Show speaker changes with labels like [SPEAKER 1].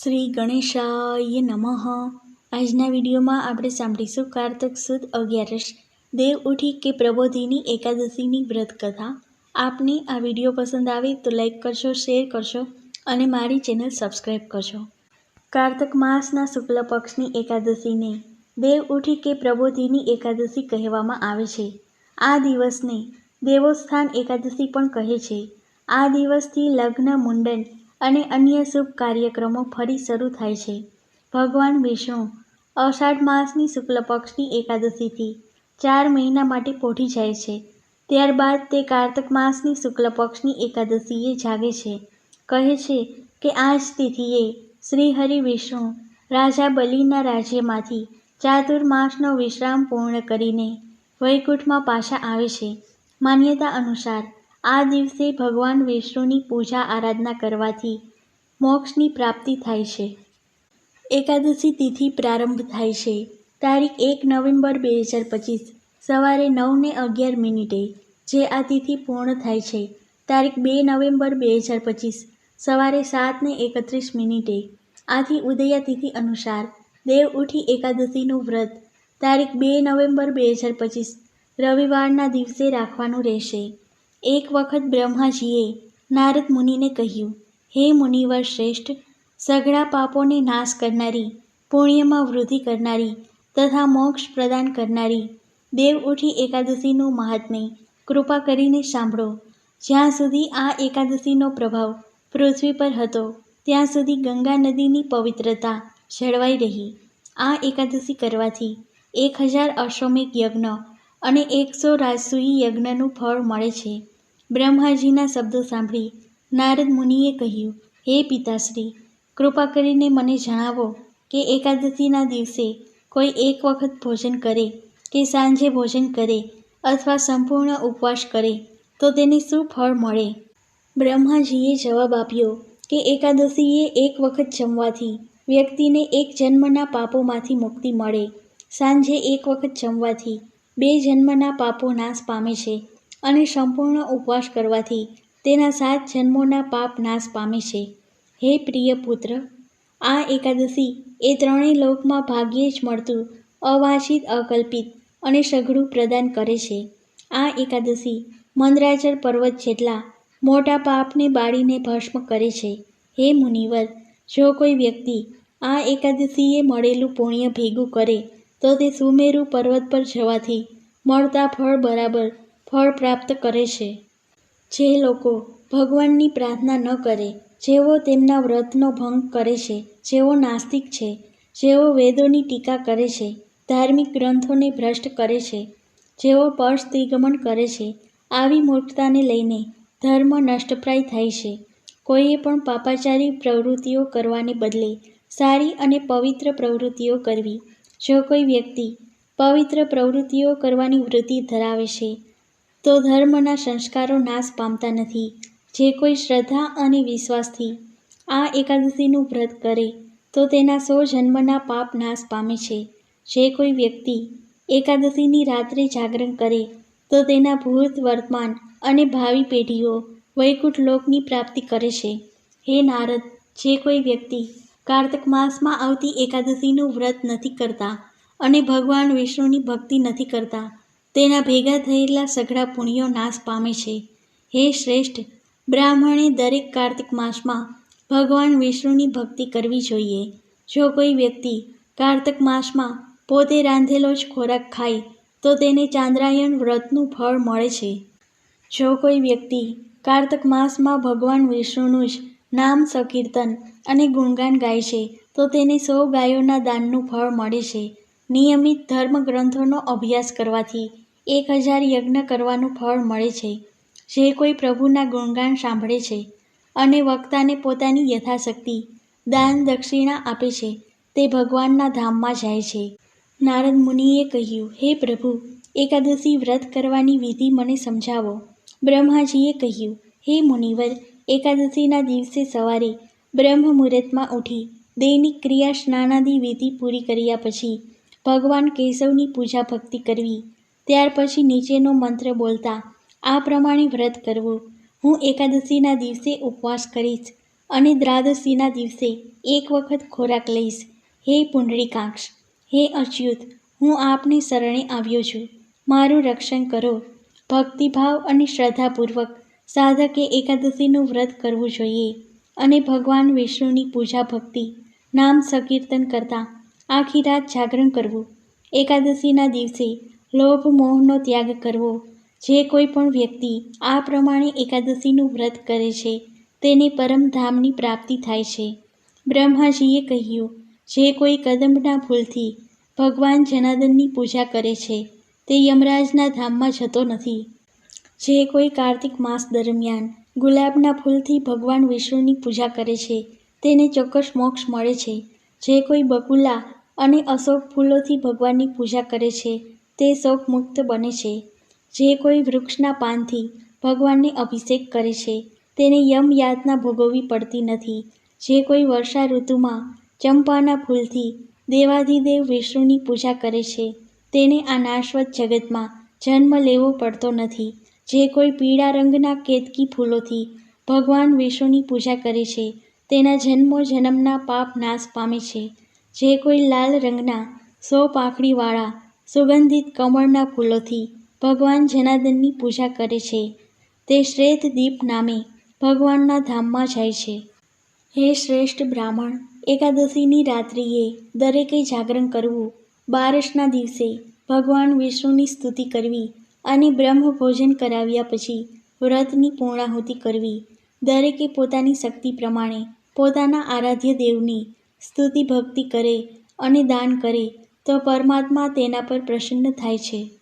[SPEAKER 1] શ્રી ગણેશાય નમઃ. આજના વિડીયોમાં આપણે સાંભળીશું કારતક સુદ અગિયારસ, દેવ ઉઠી કે પ્રબોધિની એકાદશીની વ્રત કથા આપને આ વીડિયો પસંદ આવે તો લાઈક કરશો, શેર કરશો અને મારી ચેનલ સબસ્ક્રાઈબ કરશો. કારતક માસના શુક્લ પક્ષની એકાદશીને દેવ ઉઠી કે પ્રબોધિની એકાદશી કહેવામાં આવે છે. આ દિવસને દેવોસ્થાન એકાદશી પણ કહે છે. આ દિવસથી લગ્ન, મુંડન અને અન્ય શુભ કાર્યક્રમો ફરી શરૂ થાય છે. ભગવાન વિષ્ણુ, અષાઢ માસની શુક્લ પક્ષની એકાદશીથી ચાર મહિના માટે પોઢી જાય છે. ત્યારબાદ તે કારતક માસની શુક્લ પક્ષની એકાદશીએ જાગે છે. કહે છે કે આ જ તિથિએ શ્રી હરિ વિષ્ણુ રાજા બલિના રાજ્યમાંથી ચાતુર્માસનો વિશ્રામ પૂર્ણ કરીને વૈકુંઠમાં પાછા આવે છે. માન્યતા અનુસાર આ દિવસે ભગવાન વિષ્ણુની પૂજા આરાધના કરવાથી મોક્ષની પ્રાપ્તિ થાય છે. એકાદશી તિથિ પ્રારંભ થાય છે. તારીખ એક નવેમ્બર બે હજાર પચીસ, સવારે નવને અગિયાર મિનિટે, જે આ તિથિ પૂર્ણ થાય છે. તારીખ બે નવેમ્બર બે હજાર પચીસ, સવારે સાતને એકત્રીસ મિનિટે. આથી ઉદયા તિથિ અનુસાર દેવ ઉઠી એકાદશીનું વ્રત તારીખ બે નવેમ્બર બે હજાર પચીસ, રવિવારના દિવસે રાખવાનું રહેશે. એક વખત બ્રહ્માજીએ નારદ મુનિને કહ્યું, હે મુનિવર શ્રેષ્ઠ, સઘળા પાપોને નાશ કરનારી, પુણ્યમાં વૃદ્ધિ કરનારી તથા મોક્ષ પ્રદાન કરનારી દેવ ઉઠી એકાદશીનું મહાત્મ્ય, કૃપા કરીને સાંભળો. જ્યાં સુધી આ એકાદશીનો પ્રભાવ પૃથ્વી પર હતો, ત્યાં સુધી ગંગા નદીની પવિત્રતા જળવાઈ રહી. આ એકાદશી કરવાથી એક હજાર અશ્વમેઘ યજ્ઞ અને એકસો રાજસૂઈ યજ્ઞનું ફળ મળે છે. બ્રહ્માજીના શબ્દો સાંભળી નારદ મુનિએ કહ્યું, હે પિતાશ્રી, કૃપા કરીને મને જણાવો કે એકાદશીના દિવસે કોઈ એક વખત ભોજન કરે કે સાંજે ભોજન કરે અથવા સંપૂર્ણ ઉપવાસ કરે તો તેને શું ફળ મળે? બ્રહ્માજીએ જવાબ આપ્યો કે એકાદશીએ એક વખત જમવાથી વ્યક્તિને એક જન્મના પાપોમાંથી મુક્તિ મળે. સાંજે એક વખત જમવાથી બે જન્મના પાપો નાશ પામે છે. અને સંપૂર્ણ ઉપવાસ કરવાથી તેના સાત જન્મોના પાપ નાશ પામે છે. હે પ્રિય પુત્ર, આ એકાદશી એ ત્રણેય લોકમાં ભાગ્યે જ મળતું અવાંછિત, અકલ્પિત અને સઘળું પ્રદાન કરે છે. આ એકાદશી મંદરાચર પર્વત જેટલા મોટા પાપને બાળીને ભસ્મ કરે છે. હે મુનિવર, જો કોઈ વ્યક્તિ આ એકાદશીએ મળેલું પુણ્ય ભેગું કરે, તો તે સુમેરુ પર્વત પર જવાથી મળતા ફળ બરાબર ફળ પ્રાપ્ત કરે છે. જે લોકો ભગવાનની પ્રાર્થના ન કરે, જેઓ તેમના વ્રતનો ભંગ કરે છે, જેઓ નાસ્તિક છે, જેઓ વેદોની ટીકા કરે છે, ધાર્મિક ગ્રંથોને ભ્રષ્ટ કરે છે, જેઓ પર્શ દિગમન કરે છે, આવી મૂર્ખતાને લઈને ધર્મ નષ્ટપ્રાય થાય છે. કોઈએ પણ પાપાચારી પ્રવૃત્તિઓ કરવાને બદલે સારી અને પવિત્ર પ્રવૃત્તિઓ કરવી. જો કોઈ વ્યક્તિ પવિત્ર પ્રવૃત્તિઓ કરવાની વૃત્તિ ધરાવે છે તો ધર્મના સંસ્કારો નાશ પામતા નથી. જે કોઈ શ્રદ્ધા અને વિશ્વાસથી આ એકાદશીનું વ્રત કરે, તો તેના સો જન્મના પાપ નાશ પામે છે. જે કોઈ વ્યક્તિ એકાદશીની રાત્રે જાગરણ કરે, તો તેના ભૂત, વર્તમાન અને ભાવિ પેઢીઓ વૈકુંઠ લોકની પ્રાપ્તિ કરે છે. હે નારદ, જે કોઈ વ્યક્તિ કારતક માસમાં આવતી એકાદશીનું વ્રત નથી કરતા અને ભગવાન વિષ્ણુની ભક્તિ નથી કરતા તેના ભેગા થયેલા સઘળા પુણ્યો નાશ પામે છે. હે શ્રેષ્ઠ, બ્રાહ્મણે દરેક કાર્તિક માસમાં ભગવાન વિષ્ણુની ભક્તિ કરવી જોઈએ. જો કોઈ વ્યક્તિ કારતક માસમાં પોતે રાંધેલો જ ખોરાક ખાય, તો તેને ચાંદ્રાયણ વ્રતનું ફળ મળે છે. જો કોઈ વ્યક્તિ કારતક માસમાં ભગવાન વિષ્ણુનું જ નામ સંકીર્તન અને ગુણગાન ગાય છે, તો તેને સૌ ગાયોના દાનનું ફળ મળે છે. નિયમિત ધર્મ ગ્રંથોનો અભ્યાસ કરવાથી એક હજાર યજ્ઞ કરવાનું ફળ મળે છે. જે કોઈ પ્રભુના ગુણગાન સાંભળે છે અને વક્તાને પોતાની યથાશક્તિ, દાન, દક્ષિણા આપે છે, તે ભગવાનના ધામમાં જાય છે. નારદ મુનિએ કહ્યું, હે પ્રભુ, એકાદશી વ્રત કરવાની વિધિ મને સમજાવો. બ્રહ્માજીએ કહ્યું, હે મુનિવર, એકાદશીના દિવસે સવારે બ્રહ્મ મુહૂર્તમાં ઉઠી દૈનિક ક્રિયા સ્નાનાદિ વિધિ પૂરી કર્યા પછી ભગવાન કેશવની પૂજા ભક્તિ કરવી. ત્યાર પછી નીચેનો મંત્ર બોલતા, આ પ્રમાણે વ્રત કરવું. હું એકાદશીના દિવસે ઉપવાસ કરીશ અને દ્રાદશીના દિવસે એક વખત ખોરાક લઈશ. હે પુંડરીકાક્ષ, હે અચ્યુત, હું આપની શરણે આવ્યો છું. મારું રક્ષણ કરો. ભક્તિભાવ અને શ્રદ્ધાપૂર્વક સાધકે એકાદશીનું વ્રત કરવું જોઈએ અને ભગવાન વિષ્ણુની પૂજા ભક્તિ, નામ સંકીર્તન કરતાં આખી રાત જાગરણ કરવું. એકાદશીના દિવસે લોભ, મોહનો ત્યાગ કરવો. જે કોઈ પણ વ્યક્તિ આ પ્રમાણે એકાદશીનું વ્રત કરે છે, તેને પરમધામની પ્રાપ્તિ થાય છે. બ્રહ્માજીએ કહ્યું, જે કોઈ કદંબના ફૂલથી ભગવાન જનાર્દનની પૂજા કરે છે, તે યમરાજના ધામમાં જતો નથી. જે કોઈ કાર્તિક માસ દરમિયાન ગુલાબના ફૂલથી ભગવાન વિષ્ણુની પૂજા કરે છે, તેને ચોક્કસ મોક્ષ મળે છે. જે કોઈ બકુલા અને અશોક ફૂલોથી ભગવાનની પૂજા કરે છે તે શોકમુક્ત બને છે. જે કોઈ વૃક્ષના પાનથી ભગવાનને અભિષેક કરે છે, તેને યમ યાતના ભોગવવી પડતી નથી. જે કોઈ વર્ષા ઋતુમાં ચંપાના ફૂલથી દેવાધિદેવ વિષ્ણુની પૂજા કરે છે, તેને આ નાશવત જગતમાં જન્મ લેવો પડતો નથી. જે કોઈ પીળા રંગના કેતકી ફૂલોથી ભગવાન વિષ્ણુની પૂજા કરે છે, તેના જન્મો જન્મના પાપ નાશ પામે છે. જે કોઈ લાલ રંગના સો પાંખડીવાળા સુગંધિત કમળના ફૂલોથી ભગવાન જનાર્દનની પૂજા કરે છે. તે શ્વેત દીપ નામે ભગવાનના ધામમાં જાય છે. હે શ્રેષ્ઠ બ્રાહ્મણ, એકાદશીની રાત્રિએ દરેકે જાગરણ કરવું. બારસના દિવસે ભગવાન વિષ્ણુની સ્તુતિ કરવી અને બ્રહ્મ ભોજન કરાવ્યા પછી વ્રતની પૂર્ણાહુતિ કરવી. દરેકે પોતાની શક્તિ પ્રમાણે પોતાના આરાધ્ય દેવની સ્તુતિ ભક્તિ કરે અને દાન કરે. તો પરમાત્મા તેના પર પ્રસન્ન થાય છે.